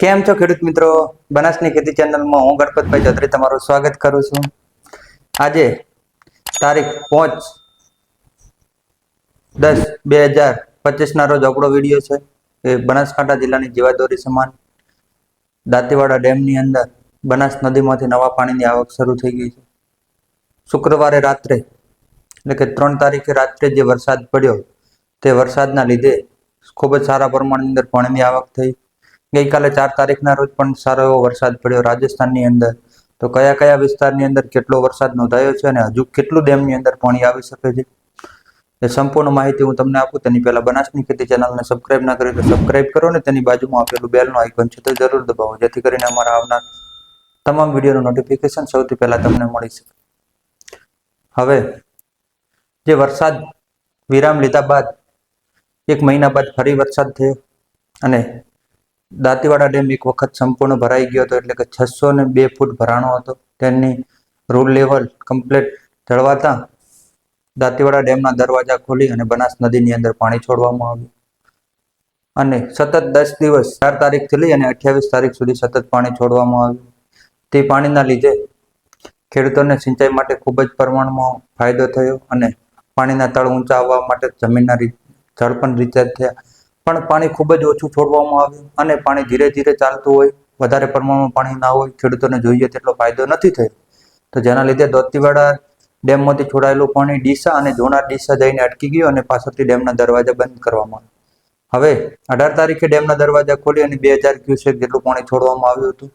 કેમ છો ખેડૂત મિત્રો? બનાસની ખેતી ચેનલમાં હું ગણપતભાઈ ચૌધરી તમારું સ્વાગત કરું છું. આજે તારીખ પાંચ દસ બે હજાર પચીસના રોજ આપણો વીડિયો છે. એ બનાસકાંઠા જિલ્લાની જીવાદોરી સમાન દાંતીવાડા ડેમની અંદર બનાસ નદીમાંથી નવા પાણીની આવક શરૂ થઈ ગઈ છે. શુક્રવારે રાત્રે, એટલે કે ત્રણ તારીખે રાત્રે જે વરસાદ પડ્યો, તે વરસાદના લીધે ખૂબ જ સારા પ્રમાણની અંદર પાણીની આવક થઈ. ગઈકાલે ચાર તારીખના રોજ પણ સારો એવો વરસાદ પડ્યો રાજસ્થાનની અંદર. તો કયા કયા વિસ્તારની અંદર કેટલો વરસાદ નોંધાયો છે અને હજુ કેટલું ડેમની અંદર પાણી આવી શકે છે? એ સંપૂર્ણ માહિતી હું તમને આપું. તેની પહેલા બનાસની ખેતી ચેનલને સબસ્ક્રાઇબ ના કરી તો સબસ્ક્રાઇબ કરો ને તેની બાજુમાં આપેલું બેલનું આઇકન છે તો જરૂર દબાવો, જેથી કરીને અમારા આવનાર તમામ વિડીયોનું નોટિફિકેશન સૌથી પહેલા તમને મળી શકે. હવે, જે વરસાદ વિરામ લીધા બાદ, એક મહિના બાદ ફરી વરસાદ થયો અને દાંતીવાડા ડેમ એક વખત સંપૂર્ણ ભરાઈ ગયો હતો એટલે કે છસો ને બે ફૂટ ભરાણો હતો. તેની રૂલ લેવલ કમ્પ્લીટ જળવાતા દાંતીવાડા ડેમના દરવાજા ખોલી અને બનાસ નદીની અંદર પાણી છોડવામાં આવ્યું. અને સતત દસ દિવસ, ચાર તારીખથી લઈ અને અઠ્યાવીસ તારીખ સુધી સતત પાણી છોડવામાં આવ્યું. તે પાણીના લીધે ખેડૂતોને સિંચાઈ માટે ખૂબ જ પ્રમાણમાં ફાયદો થયો અને પાણીના તળ ઊંચા આવવા માટે જમીનના જળ પણ રિચાર્જ થયા. પણ પાણી ખૂબ જ ઓછું છોડવામાં આવ્યું અને પાણી ધીરે ધીરે ચાલતું હોય, વધારે પ્રમાણમાં પાણી ના હોય, ખેડૂતોને જોઈએ તેટલો ફાયદો નથી થયો. તો જેના લીધે દોતીવાડા ડેમમાંથી છોડાયેલું પાણી ડીસા અને જોના ડીસા જઈને અટકી ગયું અને પાછળથી ડેમના દરવાજા બંધ કરવામાં આવ્યા. હવે, અઢાર તારીખે ડેમના દરવાજા ખોલી અને બે હજાર ક્યુસેક જેટલું પાણી છોડવામાં આવ્યું હતું.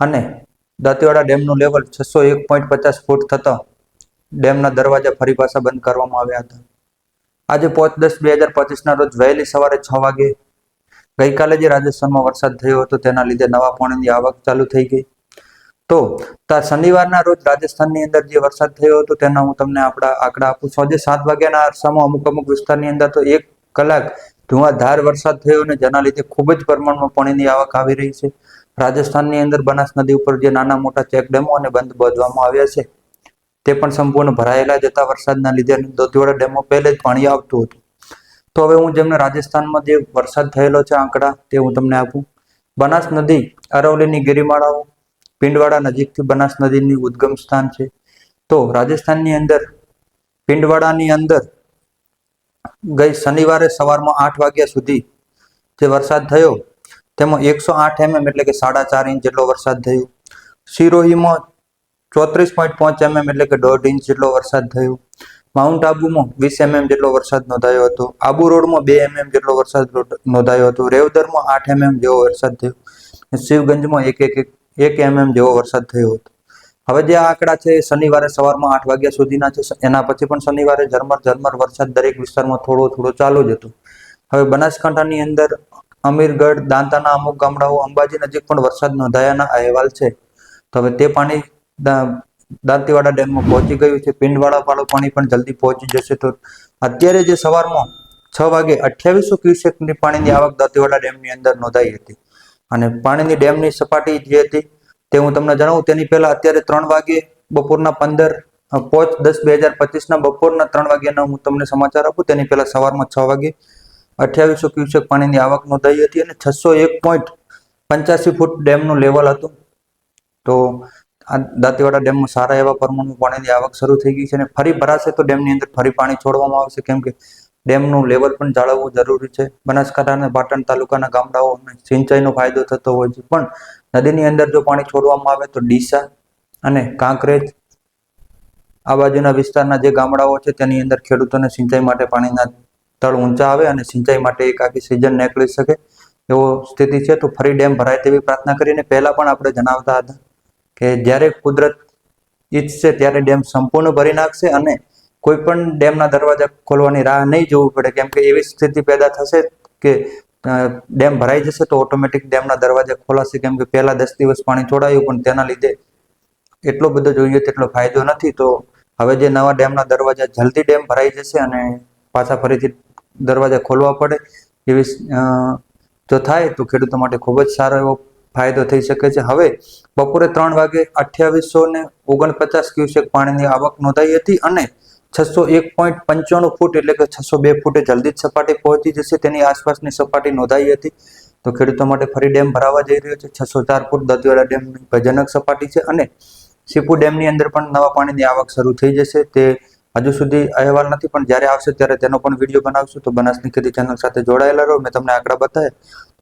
અને દાંતીવાડા ડેમનું લેવલ છસો એક પોઈન્ટ પચાસ ફૂટ થતા ડેમના દરવાજા ફરી પાછા બંધ કરવામાં આવ્યા હતા. આજે પાંચ દસ બે હજાર પચીસના રોજ વહેલી સવારે છ વાગે ગઈકાલે જે રાજસ્થાનમાં વરસાદ થયો હતો તેના લીધે નવા પાણીની આવક ચાલુ થઈ ગઈ. તો શનિવારના રોજ રાજસ્થાનની અંદર જે વરસાદ થયો હતો તેના હું તમને આપણા આંકડા આપું. છું આજે સાત વાગ્યાના અરસામાં અમુક અમુક વિસ્તારની અંદર તો એક કલાક ધુઆધાર વરસાદ થયો અને જેના લીધે ખૂબ જ પ્રમાણમાં પાણીની આવક આવી રહી છે. રાજસ્થાનની અંદર બનાસ નદી ઉપર જે નાના મોટા ચેકડેમો અને બંધ બાંધવામાં આવ્યા છે. તે પણ સંપૂર્ણ ભરાયેલા જતા વરસાદના લીધે દોતીવાડા ડેમો પહેલે જ પાણી આવતું હતું. તો હવે હું જેમને રાજસ્થાનમાં જે વરસાદ થયેલો છે આંકડા તે હું તમને આપું. બનાસ નદી, અરવલ્લીની ગિરિમાળાઓ પિંડવાડા નજીકથી બનાસ નદીની ઉદ્ગમ સ્થાન છે. તો રાજસ્થાનની અંદર પિંડવાડાની અંદર ગઈ શનિવારે સવારમાં આઠ વાગ્યા સુધી જે વરસાદ થયો, તેમાં એકસો આઠ એમએમ એટલે કે સાડા ચાર ઇંચ જેટલો વરસાદ થયો. સિરોહીમાં ચોત્રીસ પોઈન્ટ પાંચ એમએમ એટલે કે દોઢ ઇંચ જેટલો વરસાદ થયો. માઉન્ટ આબુમાં વીસ એમએમ જેટલો વરસાદ નોંધાયો હતો. આબુ રોડમાં બે એમએમ જેટલો વરસાદ નોંધાયો હતો. રેવદરમાં આઠ એમએમ જેવો વરસાદ થયો. શિવગંજમાં એક એક, એક- એમએમ જેવો વરસાદ થયો હતો. હવે જે આંકડા છે શનિવારે સવારમાં આઠ વાગ્યા સુધીના છે. એના પછી પણ શનિવારે ઝરમર ઝરમર વરસાદ દરેક વિસ્તારમાં થોડો થોડો ચાલુ જ હતો. હવે બનાસકાંઠાની અંદર અમીરગઢ, દાંતાના અમુક ગામડાઓ અંબાજી નજીક પણ વરસાદ નોંધાયાના અહેવાલ છે. તો હવે તે પાણી દાંતીવાડા ડેમમાં પહોંચી ગયું છે. પિંડવાળા વાળું પાણી પણ જલ્દી પહોંચી જશે તો અત્યારે જે સવારમાં છ વાગે અઠ્યાવીસો ક્યુસેકની પાણીની આવક દાંતીવાડા ડેમની અંદર નોંધાઈ હતી. અને પાણીની ડેમની સપાટી જે હતી તે હું તમને જણાવું, તેની પહેલા અત્યારે ત્રણ વાગે બપોરના પંદર પોચ, દસ, બે હજાર પચીસના બપોરના ત્રણ વાગ્યાના હું તમને સમાચાર આપું. તેની પહેલા સવારમાં છ વાગે અઠ્યાવીસો ક્યુસેક પાણીની આવક નોંધાઈ હતી અને છસો એક પોઈન્ટ પંચ્યાસી ફૂટ ડેમનું લેવલ હતું. તો આ દાંતીવાડા ડેમમાં સારા એવા પ્રમાણમાં પાણીની આવક શરૂ થઈ ગઈ છે અને ફરી ભરાશે તો ડેમની અંદર ફરી પાણી છોડવામાં આવશે. કેમ કે ડેમનું લેવલ પણ જાળવવું જરૂરી છે. બનાસકાંઠા અને પાટણ તાલુકાના ગામડાઓને સિંચાઈનો ફાયદો થતો હોય છે. પણ નદીની અંદર જો પાણી છોડવામાં આવે તો ડીસા અને કાંકરેજ આ બાજુના વિસ્તારના જે ગામડાઓ છે તેની અંદર ખેડૂતોને સિંચાઈ માટે પાણીના તળ ઊંચા આવે અને સિંચાઈ માટે એક આખી સિઝન નીકળી શકે એવો સ્થિતિ છે. તો ફરી ડેમ ભરાય તેવી પ્રાર્થના કરીને પહેલા પણ આપણે જણાવતા હતા. કે જ્યારે કુદરત ઈચ્છશે ત્યારે ડેમ સંપૂર્ણ ભરી નાખશે અને કોઈ પણ ડેમના દરવાજા ખોલવાની રાહ નહીં જોવું પડે. કેમ કે એવી સ્થિતિ પેદા થશે કે ડેમ ભરાઈ જશે તો ઓટોમેટિક ડેમના દરવાજા ખોલાશે. કેમ કે પહેલા દસ દિવસ પાણી છોડાયું, પણ તેના લીધે એટલો બધો જોઈએ તેટલો ફાયદો નથી. તો હવે જે નવા ડેમના દરવાજા જલ્દી ડેમ ભરાઈ જશે અને પાછા ફરીથી દરવાજા ખોલવા પડે એવી જો થાય તો ખેડૂતો માટે ખૂબ જ સારો એવો ફાયદો થઈ શકે છે. હવે બપોરે ત્રણ વાગે અઠ્યાવીસો ને ઓગણપચાસ ક્યુસેક પાણીની આવક નોંધાઈ હતી અને છસો એક પોઈન્ટ પંચાણું ફૂટ એટલે કે છસો બે ફૂટે જલ્દી જ સપાટી પહોંચી જશે. તેની આસપાસની સપાટી નોંધાઈ હતી. તો ખેડૂતો માટે ફરી ડેમ ભરાવા જઈ રહ્યો છે. છસો ચાર ફૂટ દત્તીવાડા ડેમની ભયજનક સપાટી છે અને સીપુ ડેમની અંદર પણ નવા પાણીની આવક શરૂ થઈ જશે. તે હજુ સુધી અહેવાલ નથી, પણ જ્યારે આવશે ત્યારે તેનો પણ વીડિયો બનાવશું. તો બનાસની ખેતી ચેનલ સાથે જોડાયેલા રહો. મેં તમને આંકડા બતાવ્યા.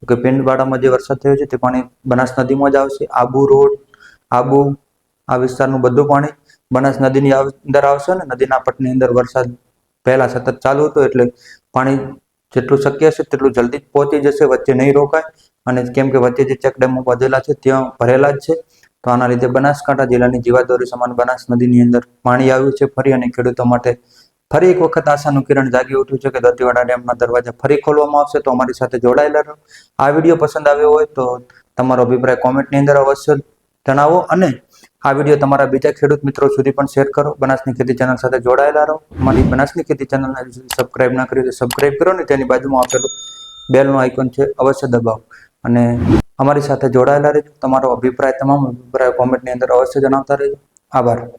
કે પિંડવાડામાં જે વરસાદ થયો છે, તે પાણી બનાસ નદીમાં જ આવશે. આબુ રોડ, આબુ, આ વિસ્તારનું બધું પાણી બનાસ નદીની અંદર આવશે ને, નદીના પટની અંદર વરસાદ પહેલા સતત ચાલુ હતો, એટલે પાણી જેટલું શક્ય હશે તેટલું જલ્દી પહોંચી જશે, વચ્ચે નહીં રોકાય. અને કેમ કે વચ્ચે જે ચેકડેમો વધેલા છે, ત્યાં ભરેલા જ છે. તો આના લીધે બનાસકાંઠા જિલ્લાની જીવાદોરી સમાન બનાસ નદીની અંદર પાણી આવ્યું છે ફરી અને ખેડૂતો માટે ફરી એક વખત આશાનું કિરણ જાગી ઉઠ્યું છે કે દતિવાડા ડેમના દરવાજા ફરી ખોલવામાં આવશે તો અમારી સાથે જોડાયેલા રહો. આ વીડિયો પસંદ આવ્યો હોય તો તમારો અભિપ્રાય કોમેન્ટની અંદર અવશ્ય જણાવો અને આ વીડિયો તમારા બીજા ખેડૂત મિત્રો સુધી પણ શેર કરો. બનાસની ખેતી ચેનલ સાથે જોડાયેલા રહો. અમારી બનાસની ખેતી ચેનલને સબસ્ક્રાઇબ ના કરી તો સબસ્ક્રાઇબ કરો ને તેની બાજુમાં આપેલું બેલનું આઇકોન છે અવશ્ય દબાવો. અને અમારી સાથે જોડાયેલા રહેજો. તમારો અભિપ્રાય તમામ અભિપ્રાય કોમેન્ટની અંદર અવશ્ય જણાવતા રહેજો. આભાર.